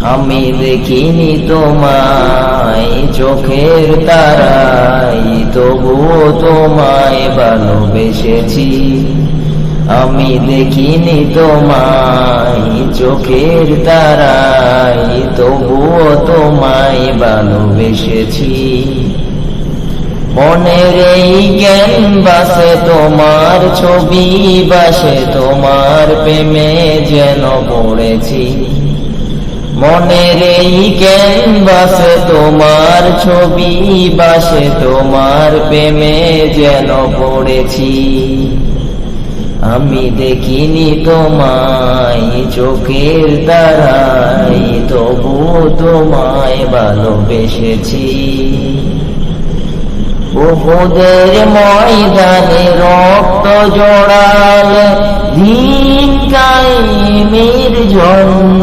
আমি দেখিনি তোমায়, চোখের তারাই তবুও তোমায় ভালোবেসেছি। আমি দেখিনি তোমায়, চোখের তারাই তবুও তোমায় ভালোবেসেছি। মনের এই বাসে তোমার ছবি বাসে, তোমার প্রেমে যেন পড়েছি। মনের এই বাসে তোমার ছবি বাসে, তোমার প্রেমে যেন পড়েছি। আমি দেখিনি তোমায়, চোখের দ্বারাই তবু তোমায় ভালোবেসেছি। বহুদের ময়দানে রক্ত জড়াল দিন কায়েমের জন্য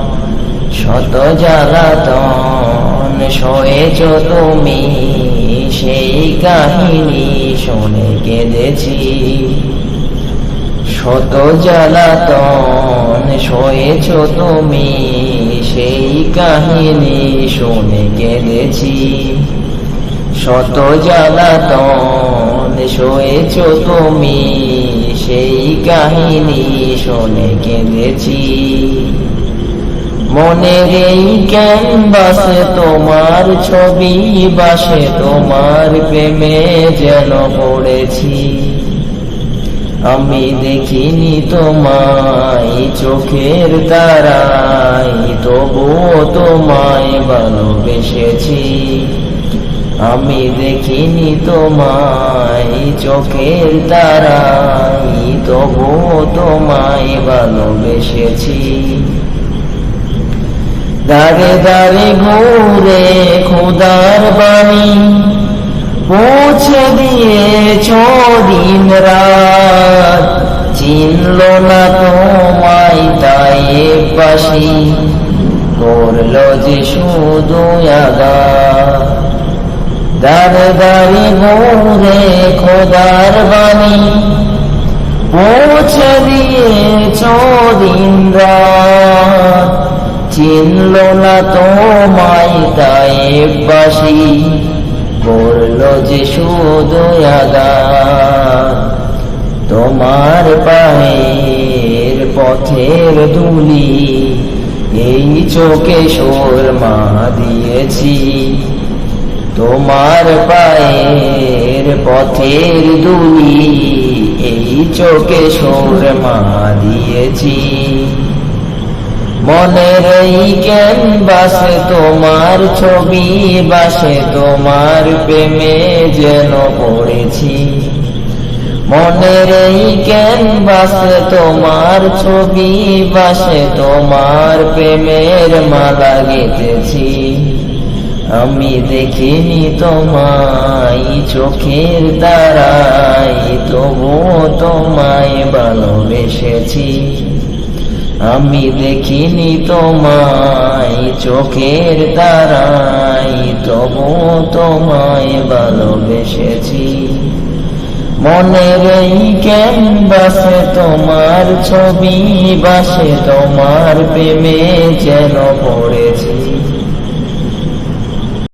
শত জ্বালাতন সয়েছ তুমি, সেই কাহিনী শুনে কেঁদেছি। শত জ্বালাতন সয়েছ তুমি, সেই কাহিনী শুনে কেঁদেছি। শত জ্বালাতন সয়েছ তুমি, সেই কাহিনী শুনে কেঁদেছি। মনের এই জ্ঞান বাসে, তোমার ছবি বাসে, তোমার প্রেমে যেন পড়েছি। আমি দেখিনি তোমায় চোখের তারাই তবুও তোমায় ভালোবেসেছি। আমি দেখিনি তোমায় চোখের তারাই তবুও তোমায় ভালোবেসেছি। দাঁড়ে দাঁড়ে ঘুরে খোদার বাণী পৌঁছে দিন রাত। চিনল না তোমায় তাই পাশি। করল যে শুধু আগা দাঁড়ে ঘুরে খোদার বাণী পৌঁছে দিয়েছ দিন রাত। চিনল না তোমায় তাই করল যে শুধু তোমার পায়ের পথের ধুলি এই চোখে মা দিয়েছি। তোমার পায়ের পথের দুলি এই চোখে মা দিয়েছি। মনের এই জ্ঞান বাসে তোমার ছবি বাসে, তোমার প্রেমে যেন পড়েছি। মনের এই জ্ঞান বাসে তোমার ছবি বাসে, তোমার প্রেমের মালা গেতেছি আমি দেখিনি তোমায় চোখের দ্বারাই তবুও তোমায় ভালোবেসেছি। আমি দেখিনি তোমায় চোখের তারাই তবু তোমায় ভালোবেসেছি। মনের এই ক্যানভাসে তোমার ছবি, বাসে তোমার প্রেমে যেন পড়েছি।